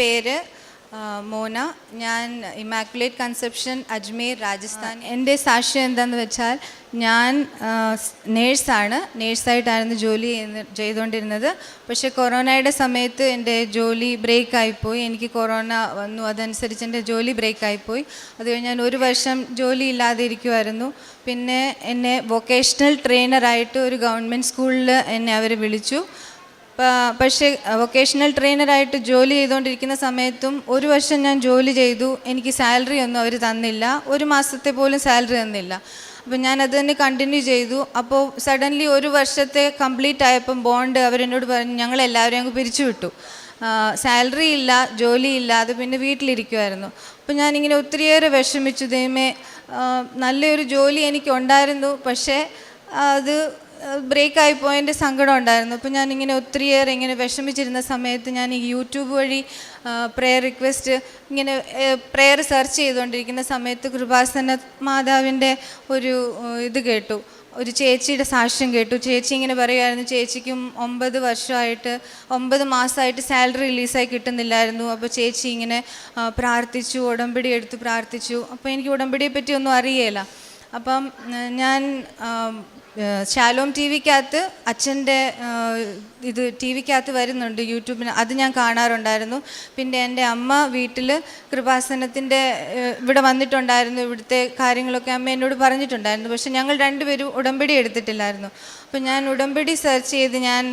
പേര് മോന. ഞാൻ immaculate conception Ajmer Rajasthan. എന്റെ സാക്ഷ്യം എന്താണെന്ന് വെച്ചാൽ ഞാൻ നേഴ്സാണ്. നേഴ്സായിട്ടായിരുന്നു ജോലി ചെയ്തുകൊണ്ടിരുന്നത്. പക്ഷേ കൊറോണയുടെ സമയത്ത് എന്റെ ജോലി ബ്രേക്ക് ആയിപ്പോയി എനിക്ക് കൊറോണ വന്നു. അതനുസരിച്ച് എന്റെ ജോലി ബ്രേക്ക് ആയിപ്പോയി അത് കഴിഞ്ഞ് ഞാൻ ഒരു വർഷം ജോലി ഇല്ലാതെ ഇരിക്കുമായിരുന്നു പിന്നെ എന്നെ വൊക്കേഷണൽ ട്രെയിനറായിട്ട് ഒരു ഗവൺമെന്റ് സ്കൂളിൽ എന്നെ അവർ വിളിച്ചു. പക്ഷേ വൊക്കേഷണൽ ട്രെയിനറായിട്ട് ജോലി ചെയ്തുകൊണ്ടിരിക്കുന്ന സമയത്തും ഒരു വർഷം ഞാൻ ജോലി ചെയ്തു. എനിക്ക് സാലറി ഒന്നും അവർ തന്നില്ല. ഒരു മാസത്തെ പോലും സാലറി തന്നില്ല. അപ്പോൾ ഞാൻ അത് തന്നെ കണ്ടിന്യൂ ചെയ്തു. അപ്പോൾ സഡൻലി ഒരു വർഷത്തെ കംപ്ലീറ്റ് ആയപ്പം ബോണ്ട് അവരെന്നോട് പറഞ്ഞു ഞങ്ങളെല്ലാവരും അങ്ങ് പിരിച്ചുവിട്ടു സാലറി ഇല്ല ജോലി ഇല്ല അത് പിന്നെ വീട്ടിലിരിക്കുമായിരുന്നു അപ്പോൾ ഞാനിങ്ങനെ ഒത്തിരിയേറെ വിഷമിച്ചു. ദൈവമേ നല്ലൊരു ജോലി എനിക്ക് ഉണ്ടായിരുന്നു. പക്ഷേ അത് ബ്രേക്ക് ആയി പോയതിന്റെ സങ്കടം ഉണ്ടായിരുന്നു. അപ്പോൾ ഞാനിങ്ങനെ ഒത്തിരിയേറെ ഇങ്ങനെ വിഷമിച്ചിരുന്ന സമയത്ത് ഞാൻ ഈ യൂട്യൂബ് വഴി പ്രെയർ റിക്വസ്റ്റ് ഇങ്ങനെ പ്രെയർ സെർച്ച് ചെയ്തുകൊണ്ടിരിക്കുന്ന സമയത്ത് കൃപാസന മാതാവിന്റെ ഒരു ഇത് കേട്ടു. ഒരു ചേച്ചിയുടെ സാക്ഷ്യം കേട്ടു. ചേച്ചി ഇങ്ങനെ പറയുമായിരുന്നു ചേച്ചിക്കും ഒമ്പത് വർഷമായിട്ട് ഒമ്പത് മാസമായിട്ട് സാലറി റിലീസായി കിട്ടുന്നില്ലായിരുന്നു. അപ്പോൾ ചേച്ചി ഇങ്ങനെ പ്രാർത്ഥിച്ചു ഉടമ്പടി എടുത്ത് പ്രാർത്ഥിച്ചു. അപ്പോൾ എനിക്ക് ഉടമ്പടിയെ പറ്റി ഒന്നും അറിയേല. അപ്പം ഞാൻ ശാലോം ടി വിക്കകത്ത് അച്ഛന്റെ ഇത് ടി വിക്കകത്ത് വരുന്നുണ്ട് യൂട്യൂബിന്. അത് ഞാൻ കാണാറുണ്ടായിരുന്നു. പിന്നെ എന്റെ അമ്മ വീട്ടിൽ കൃപാസനത്തിന്റെ ഇവിടെ വന്നിട്ടുണ്ടായിരുന്നു. ഇവിടുത്തെ കാര്യങ്ങളൊക്കെ അമ്മ എന്നോട് പറഞ്ഞിട്ടുണ്ടായിരുന്നു. പക്ഷെ ഞങ്ങൾ രണ്ടുപേരും ഉടമ്പടി എടുത്തിട്ടില്ലായിരുന്നു. അപ്പോൾ ഞാൻ ഉടമ്പടി സെർച്ച് ചെയ്ത് ഞാൻ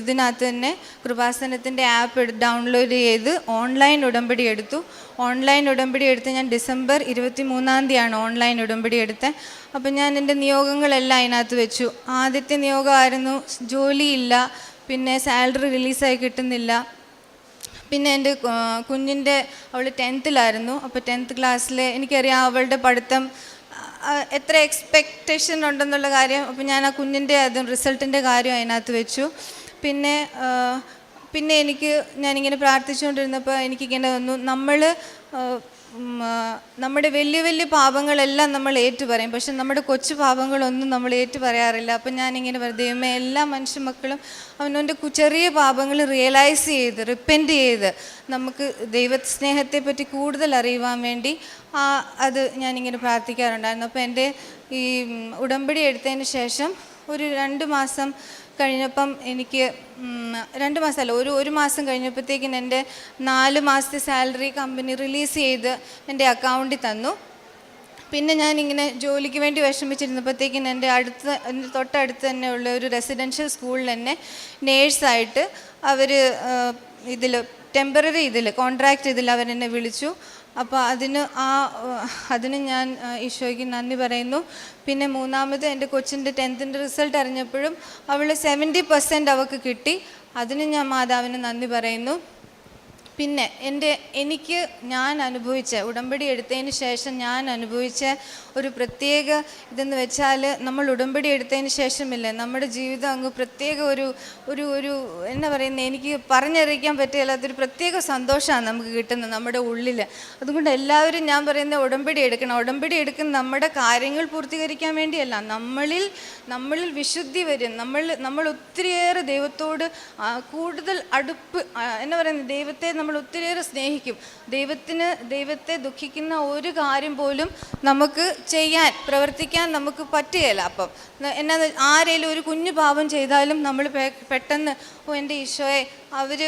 ഇതിനകത്ത് തന്നെ കൃപാസനത്തിന്റെ ആപ്പ് ഡൗൺലോഡ് ചെയ്ത് ഓൺലൈൻ ഉടമ്പടി എടുത്തു. ഓൺലൈൻ ഉടമ്പടി എടുത്ത് ഞാൻ ഡിസംബർ ഇരുപത്തി മൂന്നാം തീയതിയാണ് ഓൺലൈൻ ഉടമ്പടി എടുത്തത് അപ്പോൾ ഞാൻ എന്റെ നിയോഗങ്ങളെല്ലാം അതിനകത്ത് വെച്ചു. ആദ്യത്തെ നിയോഗമായിരുന്നു ജോലിയില്ല പിന്നെ സാലറി റിലീസായി കിട്ടുന്നില്ല. പിന്നെ എന്റെ കുഞ്ഞിന്റെ അവൾ ടെൻത്തിലായിരുന്നു. അപ്പോൾ ടെൻത്ത് ക്ലാസ്സിൽ എനിക്കറിയാം അവളുടെ പഠിത്തം എത്ര എക്സ്പെക്റ്റേഷൻ ഉണ്ടെന്നുള്ള കാര്യം. അപ്പോൾ ഞാൻ ആ കുഞ്ഞിന്റെ അതും റിസൾട്ടിന്റെ കാര്യം അതിനകത്ത് വെച്ചു. പിന്നെ പിന്നെ എനിക്ക് ഞാനിങ്ങനെ പ്രാർത്ഥിച്ചുകൊണ്ടിരുന്നപ്പോൾ എനിക്കിങ്ങനെ തോന്നുന്നു നമ്മൾ നമ്മുടെ വലിയ വലിയ പാപങ്ങളെല്ലാം നമ്മൾ ഏറ്റു പറയും. പക്ഷെ നമ്മുടെ കൊച്ചു പാപങ്ങളൊന്നും നമ്മൾ ഏറ്റു പറയാറില്ല. അപ്പം ഞാനിങ്ങനെ പറയും ദൈവമേ എല്ലാ മനുഷ്യ മക്കളും അവനവന്റെ ചെറിയ പാപങ്ങൾ റിയലൈസ് ചെയ്ത് റിപ്പന്റ് ചെയ്ത് നമുക്ക് ദൈവ പറ്റി കൂടുതൽ അറിയുവാൻ വേണ്ടി ആ അത് ഞാനിങ്ങനെ പ്രാർത്ഥിക്കാറുണ്ടായിരുന്നു. അപ്പോൾ എന്റെ ഈ ഉടമ്പടി എടുത്തതിന് ശേഷം ഒരു രണ്ട് മാസം കഴിഞ്ഞപ്പം എനിക്ക് രണ്ട് മാസമല്ല ഒരു ഒരു മാസം കഴിഞ്ഞപ്പോഴത്തേക്കും എന്റെ നാല് മാസത്തെ സാലറി കമ്പനി റിലീസ് ചെയ്ത് എന്റെ അക്കൗണ്ടിൽ തന്നു. പിന്നെ ഞാനിങ്ങനെ ജോലിക്ക് വേണ്ടി വിഷമിച്ചിരുന്നപ്പോഴത്തേക്കും എന്റെ അടുത്ത് എന്റെ തൊട്ടടുത്ത് തന്നെ ഉള്ള ഒരു റെസിഡൻഷ്യൽ സ്കൂളിൽ തന്നെ നേഴ്സായിട്ട് അവർ ഇതിൽ ടെമ്പററി ഇതിൽ കോൺട്രാക്റ്റ് ഇതിൽ അവരെന്നെ വിളിച്ചു. അപ്പോൾ അതിന് ആ അതിന് ഞാൻ ഈശോയ്ക്ക് നന്ദി പറയുന്നു. പിന്നെ മൂന്നാമത് എന്റെ കൊച്ചിന്റെ ടെൻത്തിന്റെ റിസൾട്ട് അറിഞ്ഞപ്പോഴും അവൾ സെവന്റി പെർസെന്റ് അവൾക്ക് കിട്ടി. അതിന് ഞാൻ മാതാവിന് നന്ദി പറയുന്നു. പിന്നെ എന്റെ എനിക്ക് ഞാൻ അനുഭവിച്ച ഉടമ്പടി എടുത്തതിന് ശേഷം ഞാൻ അനുഭവിച്ച ഒരു പ്രത്യേക ഇതെന്ന് വെച്ചാൽ നമ്മൾ ഉടമ്പടി എടുത്തതിന് ശേഷമില്ലേ നമ്മുടെ ജീവിതം അങ്ങ് പ്രത്യേക ഒരു ഒരു ഒരു എന്നാ പറയുന്നത് എനിക്ക് പറഞ്ഞറിയിക്കാൻ പറ്റില്ലാത്തൊരു പ്രത്യേക സന്തോഷമാണ് നമുക്ക് കിട്ടുന്നത് നമ്മുടെ ഉള്ളിൽ അതുകൊണ്ട് എല്ലാവരും ഞാൻ പറയുന്ന ഉടമ്പടി എടുക്കണം. ഉടമ്പടി എടുക്കുന്ന നമ്മുടെ കാര്യങ്ങൾ പൂർത്തീകരിക്കാൻ വേണ്ടിയല്ല നമ്മളിൽ നമ്മളിൽ വിശുദ്ധി വരും. നമ്മൾ നമ്മൾ ഒത്തിരിയേറെ ദൈവത്തോട് കൂടുതൽ അടുപ്പ് എന്നാ പറയുന്നത് ദൈവത്തെ നമ്മൾ ഒത്തിരിയേറെ സ്നേഹിക്കും. ദൈവത്തിന് ദൈവത്തെ ദുഃഖിക്കുന്ന ഒരു കാര്യം പോലും നമുക്ക് ചെയ്യാൻ പ്രവർത്തിക്കാൻ നമുക്ക് പറ്റുകയില്ല അപ്പം. എന്നാ ആരേലും ഒരു കുഞ്ഞു പാപം ചെയ്താലും നമ്മൾ പെട്ടെന്ന് ഓ എന്റെ ഈശോയെ അവർ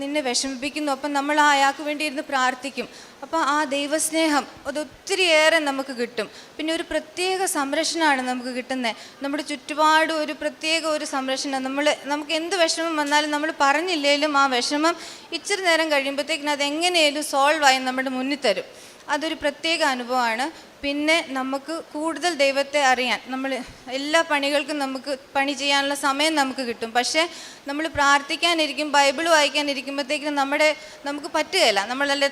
നിന്നെ വിഷമിപ്പിക്കുന്നു. അപ്പം നമ്മൾ അയാൾക്ക് വേണ്ടി ഇരുന്ന് പ്രാർത്ഥിക്കും. അപ്പോൾ ആ ദൈവസ്നേഹം അത് ഒത്തിരിയേറെ നമുക്ക് കിട്ടും. പിന്നെ ഒരു പ്രത്യേക സംരക്ഷണമാണ് നമുക്ക് കിട്ടുന്നത് നമ്മുടെ ചുറ്റുപാടും ഒരു പ്രത്യേക ഒരു സംരക്ഷണം. നമ്മൾ നമുക്ക് എന്ത് വിഷമം വന്നാലും നമ്മൾ പറഞ്ഞില്ലേലും ആ വിഷമം ഇച്ചിരി നേരം കഴിയുമ്പോഴത്തേക്കിനും അത് എങ്ങനെയാലും സോൾവ് ആയി നമ്മുടെ മുന്നിൽ തരും. അതൊരു പ്രത്യേക അനുഭവമാണ്. പിന്നെ നമുക്ക് കൂടുതൽ ദൈവത്തെ അറിയാൻ നമ്മൾ എല്ലാ പണികൾക്കും നമുക്ക് പണി ചെയ്യാനുള്ള സമയം നമുക്ക് കിട്ടും. പക്ഷേ നമ്മൾ പ്രാർത്ഥിക്കാനിരിക്കും ബൈബിൾ വായിക്കാനിരിക്കുമ്പോഴത്തേക്കും നമ്മുടെ നമുക്ക് പറ്റുകയില്ല. നമ്മളല്ല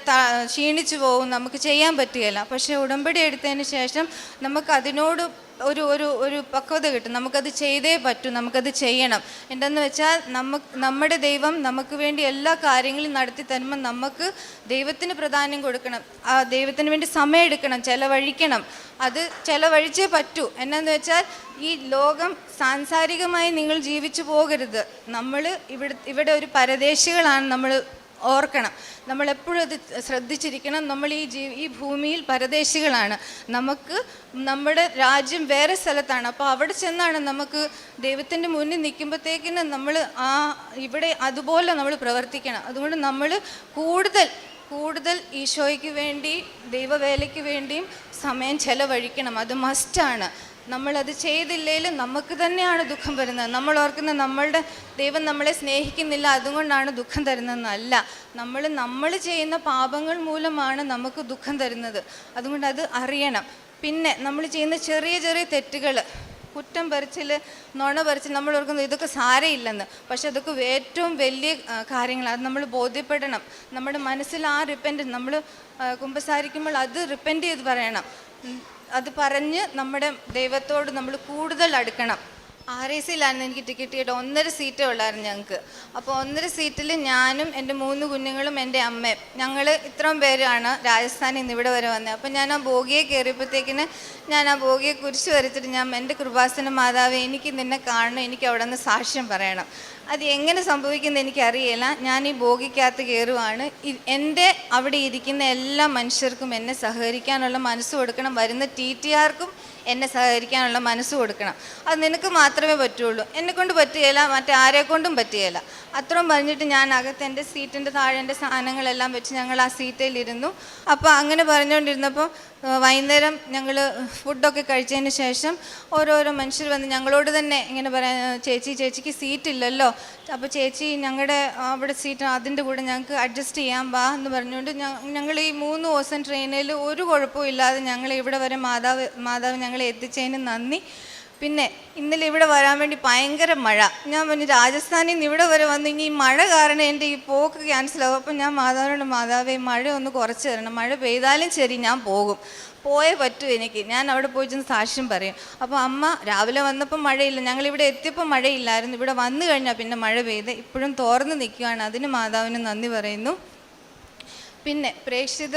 ക്ഷീണിച്ചു പോകും നമുക്ക് ചെയ്യാൻ പറ്റുകയില്ല. പക്ഷേ ഉടമ്പടി എടുത്തതിന് ശേഷം നമുക്ക് അതിനോട് ഒരു ഒരു ഒരു പക്വത കിട്ടും. നമുക്കത് ചെയ്തേ പറ്റൂ നമുക്കത് ചെയ്യണം. എന്തെന്ന് വെച്ചാൽ നമുക്ക് നമ്മുടെ ദൈവം നമുക്ക് വേണ്ടി എല്ലാ കാര്യങ്ങളും നടത്തി തരുമ്പോൾ നമുക്ക് ദൈവത്തിന് പ്രാധാന്യം കൊടുക്കണം. ആ ദൈവത്തിന് വേണ്ടി സമയം എടുക്കണം ചിലവഴിക്കണം. അത് ചിലവഴിച്ചേ പറ്റൂ. എന്നാന്ന് വെച്ചാൽ ഈ ലോകം സാംസാരികമായി നിങ്ങൾ ജീവിച്ചു പോകരുത്. നമ്മൾ ഇവിടെ ഇവിടെ ഒരു പരദേശികളാണ് നമ്മൾ ഓർക്കണം. നമ്മളെപ്പോഴും അത് ശ്രദ്ധിച്ചിരിക്കണം. നമ്മൾ ഈ ജീ ഈ ഭൂമിയിൽ പരദേശികളാണ്. നമുക്ക് നമ്മുടെ രാജ്യം വേറെ സ്ഥലത്താണ്. അപ്പോൾ അവിടെ ചെന്നാണ് നമുക്ക് ദൈവത്തിന്റെ മുന്നിൽ നിൽക്കുമ്പോഴത്തേക്കിന് നമ്മൾ ആ ഇവിടെ അതുപോലെ നമ്മൾ പ്രവർത്തിക്കണം. അതുകൊണ്ട് നമ്മൾ കൂടുതൽ കൂടുതൽ ഈശോയ്ക്ക് വേണ്ടി ദൈവവേലയ്ക്ക് വേണ്ടിയും സമയം ചെലവഴിക്കണം. അത് മസ്റ്റാണ് നമ്മളത് ചെയ്തില്ലെങ്കിലും നമുക്ക് തന്നെയാണ് ദുഃഖം വരുന്നത്. നമ്മൾ ഓർക്കുന്ന നമ്മളുടെ ദൈവം നമ്മളെ സ്നേഹിക്കുന്നില്ല അതുകൊണ്ടാണ് ദുഃഖം തരുന്നതെന്നല്ല. നമ്മൾ നമ്മൾ ചെയ്യുന്ന പാപങ്ങൾ മൂലമാണ് നമുക്ക് ദുഃഖം തരുന്നത്. അതുകൊണ്ട് അത് അറിയണം. പിന്നെ നമ്മൾ ചെയ്യുന്ന ചെറിയ ചെറിയ തെറ്റുകൾ കുറ്റം പറിച്ചിൽ നുണ പറിച്ചിൽ നമ്മൾ ഓർക്കുന്നത് ഇതൊക്കെ സാരയില്ലെന്ന്. പക്ഷെ അതൊക്കെ ഏറ്റവും വലിയ കാര്യങ്ങളാണ് അത് നമ്മൾ ബോധ്യപ്പെടണം. നമ്മുടെ മനസ്സിൽ ആ റിപ്പന്റ് നമ്മൾ കുമ്പസാരിക്കുമ്പോൾ അത് റിപ്പന്റ് ചെയ്ത് പറയണം. അത് പറഞ്ഞ് നമ്മുടെ ദൈവത്തോട് നമ്മൾ കൂടുതൽ അടുക്കണം. ആർ എ സിയിലായിരുന്നു എനിക്ക് ടിക്കറ്റ് കിട്ടിയത്. ഒന്നര സീറ്റേ ഉള്ളായിരുന്നു ഞങ്ങൾക്ക്. അപ്പോൾ ഒന്നര സീറ്റിൽ ഞാനും എന്റെ മൂന്ന് കുഞ്ഞുങ്ങളും എന്റെ അമ്മയും ഞങ്ങൾ ഇത്രയും പേരാണ് രാജസ്ഥാനിൽ നിന്ന് ഇവിടെ വരെ വന്നത്. അപ്പോൾ ഞാൻ ആ ബോഗിയെ കയറിയപ്പോഴത്തേക്കിന് ഞാൻ ആ ബോഗിയെ കുരിശ് വരച്ചിട്ട് ഞാൻ എന്റെ കൃപാസന മാതാവ് എനിക്ക് നിന്നെ കാണണം എനിക്ക് അവിടെ നിന്ന് സാക്ഷ്യം പറയണം. അത് എങ്ങനെ സംഭവിക്കുന്നത് എനിക്കറിയില്ല. ഞാൻ ഈ ബോഗിക്കകത്ത് കയറുവാണ്. എന്റെ അവിടെ ഇരിക്കുന്ന എല്ലാ മനുഷ്യർക്കും എന്നെ സഹകരിക്കാനുള്ള മനസ്സ് കൊടുക്കണം. വരുന്ന ടി ടി ആർക്കും എന്നെ സഹകരിക്കാനുള്ള മനസ്സ് കൊടുക്കണം. അത് നിനക്ക് മാത്രമേ പറ്റുള്ളൂ. എന്നെ കൊണ്ട് പറ്റുകയില്ല മറ്റാരെ കൊണ്ടും പറ്റുകയില്ല. അത്രയും പറഞ്ഞിട്ട് ഞാൻ അകത്ത് എന്റെ സീറ്റിന്റെ താഴെ എന്റെ സാധനങ്ങളെല്ലാം വെച്ച് ഞങ്ങൾ ആ സീറ്റിലിരുന്നു. അപ്പോൾ അങ്ങനെ പറഞ്ഞുകൊണ്ടിരുന്നപ്പോൾ വൈകുന്നേരം ഞങ്ങൾ ഫുഡൊക്കെ കഴിച്ചതിന് ശേഷം ഓരോരോ മനുഷ്യർ വന്ന് ഞങ്ങളോട് തന്നെ ഇങ്ങനെ പറയാൻ ചേച്ചി ചേച്ചിക്ക് സീറ്റ് ഇല്ലല്ലോ അപ്പോൾ ചേച്ചി ഞങ്ങളുടെ അവിടെ സീറ്റ് അതിന്റെ കൂടെ ഞങ്ങൾക്ക് അഡ്ജസ്റ്റ് ചെയ്യാൻ വാ എന്ന് പറഞ്ഞുകൊണ്ട് ഞങ്ങൾ ഈ മൂന്ന് ദിവസം ട്രെയിനിൽ ഒരു കുഴപ്പവും ഇല്ലാതെ ഞങ്ങൾ ഇവിടെ വരെ മാതാവ് മാതാവ് ഞങ്ങളെ എത്തിച്ചതിന് നന്ദി. പിന്നെ ഇന്നലെ ഇവിടെ വരാൻ വേണ്ടി ഭയങ്കര മഴ. ഞാൻ പറഞ്ഞു രാജസ്ഥാനിൽ നിന്ന് ഇവിടെ വരെ വന്നെങ്കിൽ ഈ മഴ കാരണം എന്റെ ഈ പോക്ക് ക്യാൻസലാവും അപ്പം ഞാൻ മാതാവിനോട് മാതാവേ മഴ ഒന്ന് കുറച്ച് തരണം. മഴ പെയ്താലും ശരി ഞാൻ പോകും. പോയേ പറ്റൂ എനിക്ക്. ഞാൻ അവിടെ പോയി ചെന്ന് സാക്ഷ്യം പറയും. അപ്പോൾ അമ്മ രാവിലെ വന്നപ്പോൾ മഴയില്ല. ഞങ്ങൾ ഇവിടെ എത്തിയപ്പോൾ മഴയില്ലായിരുന്നു. ഇവിടെ വന്നു കഴിഞ്ഞാൽ പിന്നെ മഴ പെയ്ത് ഇപ്പോഴും തോർന്ന് നിൽക്കുകയാണ് അതിന് മാതാവിന് നന്ദി പറയുന്നു. പിന്നെ പ്രേക്ഷിത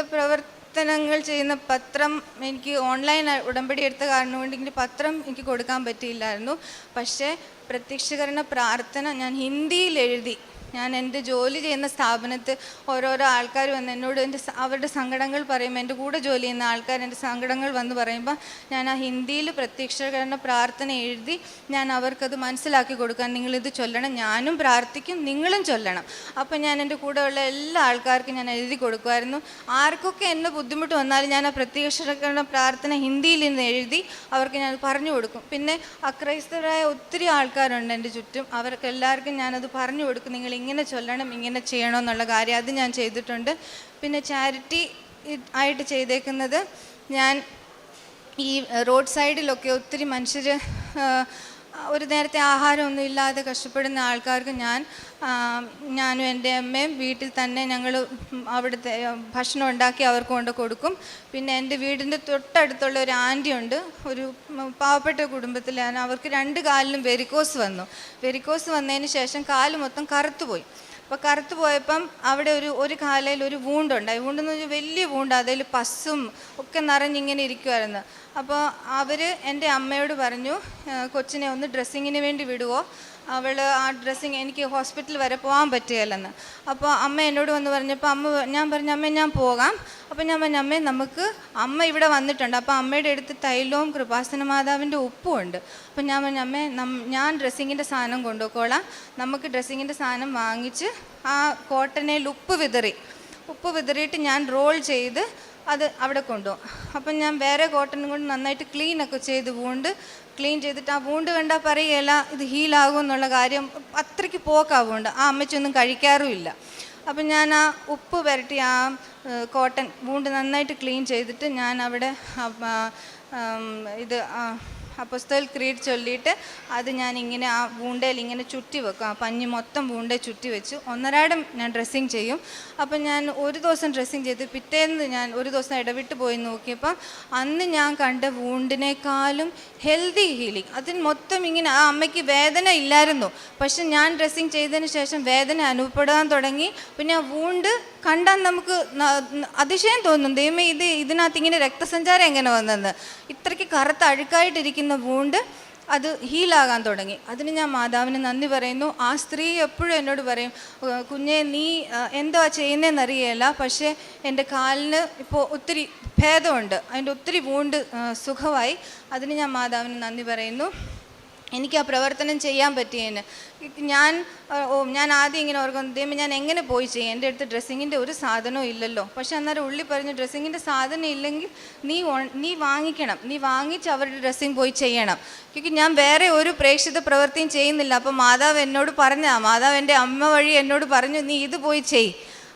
പ്രവർത്തനങ്ങൾ ചെയ്യുന്ന പത്രം എനിക്ക് ഓൺലൈൻ ഉടമ്പടി എടുത്ത കാരണം കൊണ്ട് എനിക്ക് പത്രം എനിക്ക് കൊടുക്കാൻ പറ്റിയില്ലായിരുന്നു. പക്ഷേ പ്രത്യക്ഷീകരണ പ്രാർത്ഥന ഞാൻ ഹിന്ദിയിൽ എഴുതി. ഞാൻ എന്റെ ജോലി ചെയ്യുന്ന സ്ഥാപനത്ത് ഓരോരോ ആൾക്കാർ വന്ന് എന്നോട് എന്റെ അവരുടെ സങ്കടങ്ങൾ പറയുമ്പോൾ എന്റെ കൂടെ ജോലി ചെയ്യുന്ന ആൾക്കാർ എന്റെ സങ്കടങ്ങൾ വന്ന് പറയുമ്പോൾ ഞാൻ ആ ഹിന്ദിയിൽ പ്രത്യക്ഷീകരണ പ്രാർത്ഥന എഴുതി ഞാൻ അവർക്കത് മനസ്സിലാക്കി കൊടുക്കാൻ നിങ്ങളിത് ചൊല്ലണം ഞാനും പ്രാർത്ഥിക്കും നിങ്ങളും ചൊല്ലണം. അപ്പം ഞാൻ എന്റെ കൂടെയുള്ള എല്ലാ ആൾക്കാർക്കും ഞാൻ എഴുതി കൊടുക്കുമായിരുന്നു. ആർക്കൊക്കെ എന്നെ ബുദ്ധിമുട്ട് വന്നാലും ഞാൻ ആ പ്രത്യക്ഷീകരണ പ്രാർത്ഥന ഹിന്ദിയിൽ നിന്ന് എഴുതി അവർക്ക് ഞാൻ പറഞ്ഞു കൊടുക്കും. പിന്നെ അക്രൈസ്തരായ ഒത്തിരി ആൾക്കാരുണ്ട് എന്റെ ചുറ്റും. അവർക്ക് എല്ലാവർക്കും ഞാനത് പറഞ്ഞു കൊടുക്കും. നിങ്ങൾ ഇങ്ങനെ ചൊല്ലണം ഇങ്ങനെ ചെയ്യണം എന്നുള്ള കാര്യം അത് ഞാൻ ചെയ്തിട്ടുണ്ട്. പിന്നെ ചാരിറ്റി ആയിട്ട് ചെയ്തേക്കുന്നത് ഞാൻ ഈ റോഡ് സൈഡിലൊക്കെ ഒത്തിരി മനുഷ്യർ ഒരു നേരത്തെ ആഹാരമൊന്നും ഇല്ലാതെ കഷ്ടപ്പെടുന്ന ആൾക്കാർക്ക് ഞാൻ ഞാനും എന്റെ അമ്മയും വീട്ടിൽ തന്നെ ഞങ്ങൾ അവിടുത്തെ ഭക്ഷണം ഉണ്ടാക്കി അവർക്ക് കൊണ്ട് കൊടുക്കും. പിന്നെ എന്റെ വീടിന്റെ തൊട്ടടുത്തുള്ള ഒരു ആന്റി ഉണ്ട്. ഒരു പാവപ്പെട്ട കുടുംബത്തിലാണ്. അവർക്ക് രണ്ട് കാലിലും വെരിക്കോസ് വന്നു. വെരിക്കോസ് വന്നതിന് ശേഷം കാൽ മൊത്തം കറുത്തുപോയി. അപ്പോൾ കറുത്ത് പോയപ്പം അവിടെ ഒരു ഒരു കാലയിൽ ഒരു വൂണ്ടുണ്ടായി വൂണ്ടെന്ന് പറഞ്ഞാൽ വലിയ വൂണ്ട്. അതിൽ പസ്സും ഒക്കെ നിറഞ്ഞിങ്ങനെ ഇരിക്കുമായിരുന്നു അപ്പോൾ അവർ എന്റെ അമ്മയോട് പറഞ്ഞു കൊച്ചിനെ ഒന്ന് ഡ്രസ്സിങ്ങിന് വേണ്ടി വിടുവോ? അവൾ ആ ഡ്രസ്സിങ് എനിക്ക് ഹോസ്പിറ്റൽ വരെ പോകാൻ പറ്റുകയില്ലെന്ന്. അപ്പോൾ അമ്മ എന്നോട് വന്ന് പറഞ്ഞപ്പോൾ അമ്മ ഞാൻ പറഞ്ഞു അമ്മ ഞാൻ പോകാം. അപ്പോൾ ഞാൻ പറഞ്ഞു അമ്മേ നമുക്ക് അമ്മ ഇവിടെ വന്നിട്ടുണ്ട്. അപ്പോൾ അമ്മയുടെ അടുത്ത് തൈലവും കൃപാസന മാതാവിന്റെ ഉപ്പും ഉണ്ട്. അപ്പോൾ ഞാൻ പറഞ്ഞു അമ്മേ ഞാൻ ഡ്രസ്സിങ്ങിന്റെ സാധനം കൊണ്ടുപോയിക്കോളാം. നമുക്ക് ഡ്രസ്സിങ്ങിന്റെ സാധനം വാങ്ങിച്ച് ആ കോട്ടനയിൽ ഉപ്പ് വിതറി. ഉപ്പ് വിതറിയിട്ട് ഞാൻ റോൾ ചെയ്ത് അത് അവിടെ കൊണ്ടുപോകും. അപ്പം ഞാൻ വേറെ കോട്ടൺ കൊണ്ട് നന്നായിട്ട് ക്ലീൻ ഒക്കെ ചെയ്ത് വൂണ്ട് ക്ലീൻ ചെയ്തിട്ട് ആ വൂണ്ട് കണ്ടാൽ പറയുകയില്ല ഇത് ഹീലാകും എന്നുള്ള കാര്യം അത്രയ്ക്ക് പോക്കാവുണ്ട് ആ അമ്മച്ചൊന്നും കഴിക്കാറുമില്ല. അപ്പം ഞാൻ ആ ഉപ്പ് പുരട്ടി ആ കോട്ടൺ വൂണ്ട് നന്നായിട്ട് ക്ലീൻ ചെയ്തിട്ട് ഞാൻ അവിടെ ഇത് അപ്പസ്തോൽ ക്രീഡ് ചൊല്ലിയിട്ട് അത് ഞാൻ ഇങ്ങനെ ആ വൂണ്ടയിൽ ഇങ്ങനെ ചുറ്റി വെക്കും. ആ പഞ്ഞി മൊത്തം വൂണ്ടയിൽ ചുറ്റി വെച്ചു ഒന്നരാടം ഞാൻ ഡ്രസ്സിങ് ചെയ്യും. അപ്പം ഞാൻ ഒരു ദിവസം ഡ്രസ്സിങ് ചെയ്ത് പിറ്റേന്ന് ഞാൻ ഒരു ദിവസം ഇടവിട്ട് പോയി നോക്കിയപ്പം അന്ന് ഞാൻ കണ്ട വൂണ്ടിനേക്കാളും ഹെൽത്തി ഹീലിംഗ് അതിന് മൊത്തം ഇങ്ങനെ ആ അമ്മയ്ക്ക് വേദന ഇല്ലായിരുന്നു. പക്ഷെ ഞാൻ ഡ്രസ്സിങ് ചെയ്തതിന് ശേഷം വേദന അനുഭവപ്പെടാൻ തുടങ്ങി. പിന്നെ ആ വൂണ്ട് കണ്ടാൽ നമുക്ക് അതിശയം തോന്നും. ദൈവമേ ഇത് ഇതിനകത്ത് ഇങ്ങനെ രക്തസഞ്ചാരം എങ്ങനെ വന്നെന്ന്. ഇത്രയ്ക്ക് കറുത്ത അഴുക്കായിട്ടിരിക്കുന്ന വൂണ്ട് അത് ഹീലാകാൻ തുടങ്ങി. അതിന് ഞാൻ മാതാവിന് നന്ദി പറയുന്നു. ആ സ്ത്രീ എപ്പോഴും എന്നോട് പറയും "ഏഹ് കുഞ്ഞെ നീ എന്തോ ചെയ്യുന്നതെന്ന് ചെയ്യുന്നതെന്നറിയില്ല പക്ഷേ എന്റെ കാലിന് ഇപ്പോൾ ഒത്തിരി ഭേദമുണ്ട്. അതിന്റെ ഒത്തിരി വൂണ്ട് സുഖമായി. അതിന് ഞാൻ മാതാവിന് നന്ദി പറയുന്നു. എനിക്ക് ആ പ്രവർത്തനം ചെയ്യാൻ പറ്റിയതിന് ഞാൻ ഞാൻ ആദ്യം ഇങ്ങനെ ഓർക്കും ദൈവം ഞാൻ എങ്ങനെ പോയി ചെയ്യും? എന്റെ അടുത്ത് ഡ്രസ്സിങ്ങിന്റെ ഒരു സാധനവും ഇല്ലല്ലോ. പക്ഷെ അന്നേരം ഉള്ളി പറഞ്ഞു ഡ്രസ്സിങ്ങിന്റെ സാധനം ഇല്ലെങ്കിൽ നീ നീ വാങ്ങിക്കണം. നീ വാങ്ങിച്ച് അവരുടെ ഡ്രസ്സിങ് പോയി ചെയ്യണം. ക്योंकि ഞാൻ വേറെ ഒരു പ്രേക്ഷിത പ്രവൃത്തിയും ചെയ്യുന്നില്ല. അപ്പം മാതാവ് എന്നോട് പറഞ്ഞാ മാതാവ് എന്റെ അമ്മ വഴി എന്നോട് പറഞ്ഞു നീ ഇത് പോയി ചെയ്.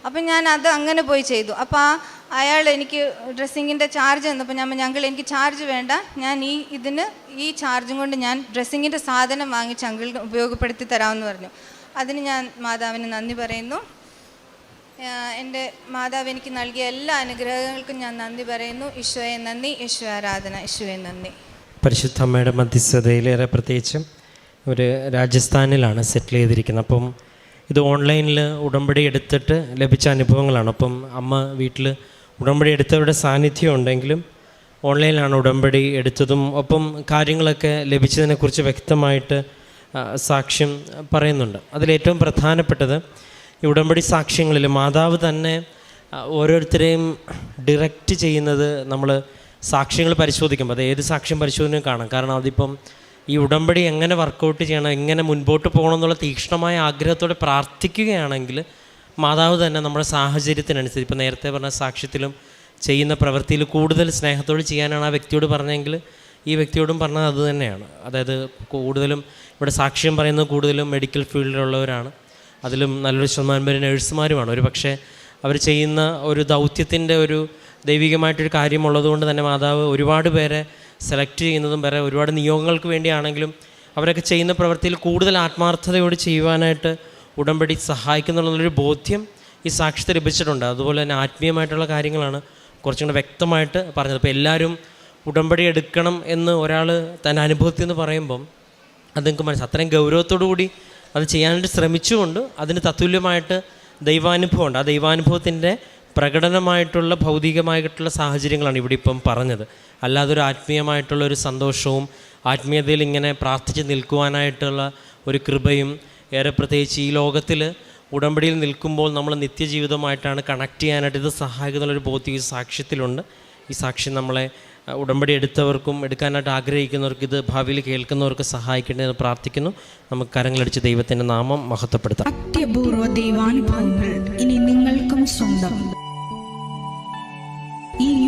അപ്പം ഞാൻ അത് അങ്ങനെ പോയി ചെയ്തു. അപ്പോൾ ആ അയാൾ എനിക്ക് ഡ്രസ്സിങ്ങിന്റെ ചാർജ് തന്നപ്പോൾ ഞാൻ ഞങ്ങൾ എനിക്ക് ചാർജ് വേണ്ട. ഞാൻ ഈ ഇതിന് ഈ ചാർജും കൊണ്ട് ഞാൻ ഡ്രസ്സിങ്ങിന്റെ സാധനം വാങ്ങിച്ച് അങ്കിളിന് ഉപയോഗപ്പെടുത്തി തരാമെന്ന് പറഞ്ഞു. അതിന് ഞാൻ മാതാവിന് നന്ദി പറയുന്നു. എന്റെ മാതാവ് എനിക്ക് നൽകിയ എല്ലാ അനുഗ്രഹങ്ങൾക്കും ഞാൻ നന്ദി പറയുന്നു. ഈശോയെ നന്ദി ഈശോ ആരാധന ഈശോയെ നന്ദി. പരിശുദ്ധ അമ്മയുടെ മധ്യസ്ഥതയിലേറെ പ്രത്യേകിച്ചും ഒരു രാജസ്ഥാനിലാണ് സെറ്റിൽ ചെയ്തിരിക്കുന്നത്. അപ്പം ഇത് ഓൺലൈനിൽ ഉടമ്പടി എടുത്തിട്ട് ലഭിച്ച അനുഭവങ്ങളാണ്. അപ്പം അമ്മ വീട്ടിൽ ഉടമ്പടി എടുത്തവരുടെ സാന്നിധ്യം ഉണ്ടെങ്കിലും ഓൺലൈനിലാണ് ഉടമ്പടി എടുത്തതും ഒപ്പം കാര്യങ്ങളൊക്കെ ലഭിച്ചതിനെക്കുറിച്ച് വ്യക്തമായിട്ട് സാക്ഷ്യം പറയുന്നുണ്ട്. അതിലേറ്റവും പ്രധാനപ്പെട്ടത് ഈ ഉടമ്പടി സാക്ഷ്യങ്ങളിൽ മാതാവ് തന്നെ ഓരോരുത്തരെയും ഡിറക്റ്റ് ചെയ്യുന്നത് നമ്മൾ സാക്ഷ്യങ്ങൾ പരിശോധിക്കുമ്പോൾ അത് ഏത് സാക്ഷ്യം പരിശോധനയും കാണാം. കാരണം അതിപ്പം ഈ ഉടമ്പടി എങ്ങനെ വർക്കൗട്ട് ചെയ്യണം എങ്ങനെ മുൻപോട്ട് പോകണം എന്നുള്ള തീക്ഷ്ണമായ ആഗ്രഹത്തോടെ പ്രാർത്ഥിക്കുകയാണെങ്കിൽ മാതാവ് തന്നെ നമ്മുടെ സാഹചര്യത്തിനനുസരിച്ച് ഇപ്പോൾ നേരത്തെ പറഞ്ഞ സാക്ഷ്യത്തിലും ചെയ്യുന്ന പ്രവൃത്തിയിൽ കൂടുതൽ സ്നേഹത്തോട് ചെയ്യാനാണ് ആ വ്യക്തിയോട് പറഞ്ഞെങ്കിൽ ഈ വ്യക്തിയോടും പറഞ്ഞത് അത് തന്നെയാണ്. അതായത് കൂടുതലും ഇവിടെ സാക്ഷ്യം പറയുന്നത് കൂടുതലും മെഡിക്കൽ ഫീൽഡിലുള്ളവരാണ്. അതിലും നല്ലൊരു ശതമാനം പേര് നഴ്സുമാരുമാണ്. ഒരു പക്ഷേ അവർ ചെയ്യുന്ന ഒരു ദൗത്യത്തിന്റെ ഒരു ദൈവികമായിട്ടൊരു കാര്യമുള്ളതുകൊണ്ട് തന്നെ മാതാവ് ഒരുപാട് പേരെ സെലക്ട് ചെയ്യുന്നതും വരെ ഒരുപാട് നിയോഗങ്ങൾക്ക് വേണ്ടിയാണെങ്കിലും അവരൊക്കെ ചെയ്യുന്ന പ്രവൃത്തിയിൽ കൂടുതൽ ആത്മാർത്ഥതയോട് ചെയ്യുവാനായിട്ട് ഉടമ്പടി സഹായിക്കുന്നുള്ളൊരു ബോധ്യം ഈ സാക്ഷ്യത്തെ ലഭിച്ചിട്ടുണ്ട്. അതുപോലെ തന്നെ ആത്മീയമായിട്ടുള്ള കാര്യങ്ങളാണ് കുറച്ചും കൂടെ വ്യക്തമായിട്ട് പറഞ്ഞത്. അപ്പോൾ എല്ലാവരും ഉടമ്പടി എടുക്കണം എന്ന് ഒരാൾ തന്റെ അനുഭവത്തിൽ നിന്ന് പറയുമ്പം അത് നിങ്ങൾക്ക് മനസ്സിലാവും അത്രയും ഗൗരവത്തോടു കൂടി അത് ചെയ്യാനായിട്ട് ശ്രമിച്ചുകൊണ്ട് അതിന് തത്തുല്യമായിട്ട് ദൈവാനുഭവമുണ്ട്. ആ ദൈവാനുഭവത്തിന്റെ പ്രകടനമായിട്ടുള്ള ഭൗതികമായിട്ടുള്ള സാഹചര്യങ്ങളാണ് ഇവിടെ ഇപ്പം പറഞ്ഞത്. അല്ലാതെ ഒരു ആത്മീയമായിട്ടുള്ള ഒരു സന്തോഷവും ആത്മീയതയിൽ ഇങ്ങനെ പ്രാർത്ഥിച്ച് നിൽക്കുവാനായിട്ടുള്ള ഒരു കൃപയും ഏറെ പ്രത്യേകിച്ച് ഈ ലോകത്തിൽ ഉടമ്പടിയിൽ നിൽക്കുമ്പോൾ നമ്മൾ നിത്യജീവിതമായിട്ടാണ് കണക്ട് ചെയ്യാനായിട്ട് ഇത് സഹായിക്കുന്നുള്ളൊരു ബോധ്യം ഈ സാക്ഷ്യത്തിലുണ്ട്. ഈ സാക്ഷ്യം നമ്മളെ ഉടമ്പടി എടുത്തവർക്കും എടുക്കാനായിട്ട് ആഗ്രഹിക്കുന്നവർക്ക് ഇത് ഭാവിയിൽ കേൾക്കുന്നവർക്ക് സഹായിക്കേണ്ടതെന്ന് പ്രാർത്ഥിക്കുന്നു. നമുക്ക് കരങ്ങളടിച്ച് ദൈവത്തിന്റെ നാമം മഹത്വപ്പെടുത്താം. അത്യപൂർവ ദൈവാനുഭവങ്ങൾ ഇനി നിങ്ങൾക്കും സ്വന്തം. ഈ